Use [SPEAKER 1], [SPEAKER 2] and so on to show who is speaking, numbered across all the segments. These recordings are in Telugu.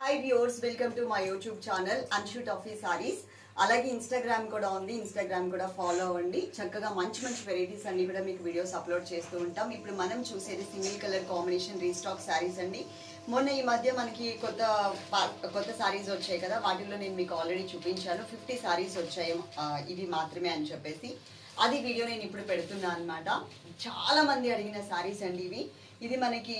[SPEAKER 1] Hi viewers welcome to my YouTube channel Anshu taffy sarees అలాగే ఇన్స్టాగ్రామ్ కూడా ఉంది ఇన్స్టాగ్రామ్ కూడా ఫాలో అవ్వండి. చక్కగా మంచి మంచి వెరైటీస్ అన్ని కూడా మీకు వీడియోస్ అప్లోడ్ చేస్తూ ఉంటాం. ఇప్పుడు మనం చూసేది single colour combination restock sarees అండి. మొన్న ఈ మధ్య మనకి కొత్త కొత్త శారీస్ వచ్చాయి కదా వాటిల్లో నేను మీకు ఆల్రెడీ చూపించాను. ఫిఫ్టీ శారీస్ వచ్చాయి ఇవి మాత్రమే అని చెప్పేసి. అది వీడియో నేను ఇప్పుడు పెడుతున్నా అనమాట చాలా మంది అడిగిన శారీస్ అండి ఇవి. ఇది మనకి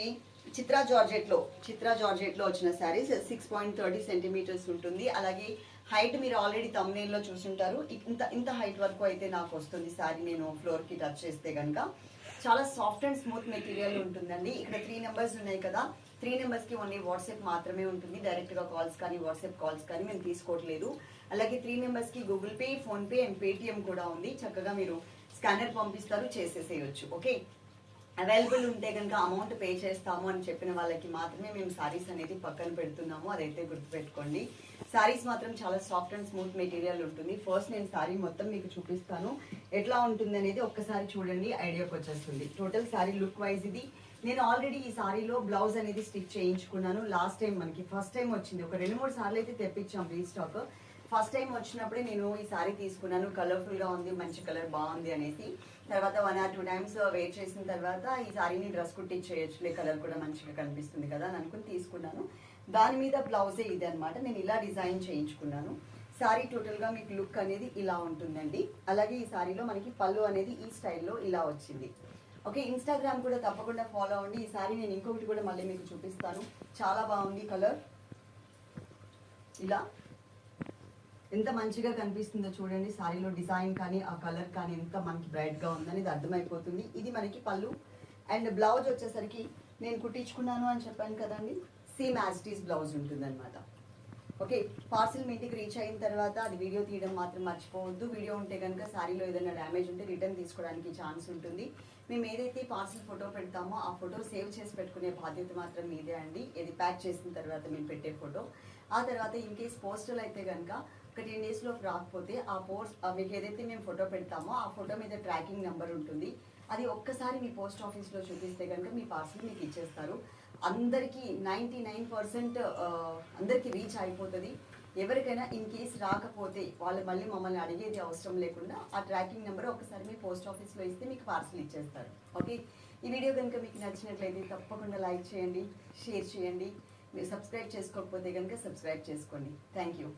[SPEAKER 1] చిత్రా జార్జెట్లో చిత్రా జార్జెట్లో వచ్చిన sarees six point thirty centimetres ఉంటుంది. అలాగే హైట్ మీరు ఆల్రెడీ తమ్నేల్లో చూసుంటారు. ఇంత ఇంత హైట్ వరకు అయితే నాకు వస్తుంది శారీ నేను ఫ్లోర్కి టచ్ చేస్తే కనుక చాలా సాఫ్ట్ అండ్ స్మూత్ మెటీరియల్ ఉంటుందండి. ఇక్కడ త్రీ నెంబర్స్ ఉన్నాయి కదా. త్రీ నెంబర్స్కి ఓన్లీ వాట్సాప్ మాత్రమే ఉంటుంది. డైరెక్ట్గా కాల్స్ కానీ వాట్సాప్ కాల్స్ కానీ మేము తీసుకోవట్లేదు. అలాగే త్రీ నెంబర్స్కి Google Pay PhonePe and Paytm కూడా ఉంది. చక్కగా మీరు స్కానర్ పంపిస్తారు చేసేసేయచ్చు. ఓకే అవైలబుల్ ఉంటే కనుక అమౌంట్ పే చేస్తాము అని చెప్పిన వాళ్ళకి మాత్రమే మేము సారీస్ అనేది పక్కన పెడుతున్నాము. అదైతే గుర్తుపెట్టుకోండి. సారీస్ మాత్రం చాలా సాఫ్ట్ అండ్ స్మూత్ మెటీరియల్ ఉంటుంది. ఫస్ట్ నేను సారీ మొత్తం మీకు చూపిస్తాను. ఎట్లా ఉంటుంది అనేది ఒక్కసారి చూడండి ఐడియాకి వచ్చేస్తుంది. టోటల్ సారీ లుక్ వైజ్ ఇది. నేను ఆల్రెడీ ఈ సారీలో బ్లౌజ్ అనేది స్టిచ్ చేయించుకున్నాను. లాస్ట్ టైం మనకి ఫస్ట్ టైం వచ్చింది. ఒక రెండు మూడు సార్లు అయితే తెప్పించాం రీస్టాక్ ఫస్ట్ టైం వచ్చినప్పుడే నేను ఈ సారీ తీసుకున్నాను. కలర్ఫుల్గా ఉంది మంచి కలర్ బాగుంది అనేసి. తర్వాత one or two times wait చేసిన తర్వాత ఈ సారీని డ్రెస్ కుట్టించేయచ్చులే కలర్ కూడా మంచిగా కనిపిస్తుంది కదా అని అనుకుని తీసుకున్నాను. దాని మీద బ్లౌజే ఇది అనమాట నేను ఇలా డిజైన్ చేయించుకున్నాను. సారీ టోటల్గా మీకు లుక్ అనేది ఇలా ఉంటుందండి. అలాగే ఈ సారీలో మనకి పళ్ళు అనేది ఈ స్టైల్లో ఇలా వచ్చింది. ఓకే ఇన్స్టాగ్రామ్ కూడా తప్పకుండా ఫాలో అవ్వండి. ఈ సారీ నేను ఇంకొకటి కూడా మళ్ళీ మీకు చూపిస్తాను. చాలా బాగుంది కలర్. ఇలా. ఎంత మంచిగా కనిపిస్తుందో చూడండి. సారీలో డిజైన్ కానీ ఆ కలర్ కానీ ఎంత మనకి బ్రైట్గా ఉందని ఇది అర్థమైపోతుంది. ఇది మనకి పళ్ళు అండ్ బ్లౌజ్ వచ్చేసరికి నేను కుట్టించుకున్నాను అని చెప్పాను కదండి. Same as it is blouse ఉంటుంది ఓకే పార్సిల్ మీ ఇంటికి రీచ్ అయిన తర్వాత అది వీడియో తీయడం మాత్రం మర్చిపోవద్దు. వీడియో ఉంటే కనుక శారీలో ఏదైనా డ్యామేజ్ ఉంటే రిటర్న్ తీసుకోవడానికి ఛాన్స్ ఉంటుంది. మేము ఏదైతే పార్సిల్ ఫోటో పెడతామో ఆ ఫోటో సేవ్ చేసి పెట్టుకునే బాధ్యత మాత్రం మీదే అండి. ఇది ప్యాక్ చేసిన తర్వాత మేము పెట్టే ఫోటో ఆ తర్వాత ఇన్ కేస్ పోస్టల్ అయితే కనుక ఒక టెన్ డేస్లో రాకపోతే ఆ పోస్ట్ మీకు ఏదైతే మేము ఫోటో పెడతామో ఆ ఫోటో మీద ట్రాకింగ్ నెంబర్ ఉంటుంది. అది ఒక్కసారి మీ పోస్ట్ ఆఫీస్లో చూపిస్తే కనుక మీ పార్సల్ మీకు ఇచ్చేస్తారు. అందరికీ నైంటీ నైన్ పర్సెంట్ అందరికీ రీచ్ అయిపోతుంది. ఎవరికైనా ఇన్ కేస్ రాకపోతే వాళ్ళు మళ్ళీ మమ్మల్ని అడిగేది అవసరం లేకుండా ఆ ట్రాకింగ్ నెంబర్ ఒకసారి మీ పోస్ట్ ఆఫీస్లో ఇస్తే మీకు పార్సల్ ఇచ్చేస్తారు. ఓకే ఈ వీడియో కనుక మీకు నచ్చినట్లయితే తప్పకుండా లైక్ చేయండి షేర్ చేయండి. మీరు సబ్స్క్రైబ్ చేసుకోకపోతే కనుక సబ్స్క్రైబ్ చేసుకోండి. Thank you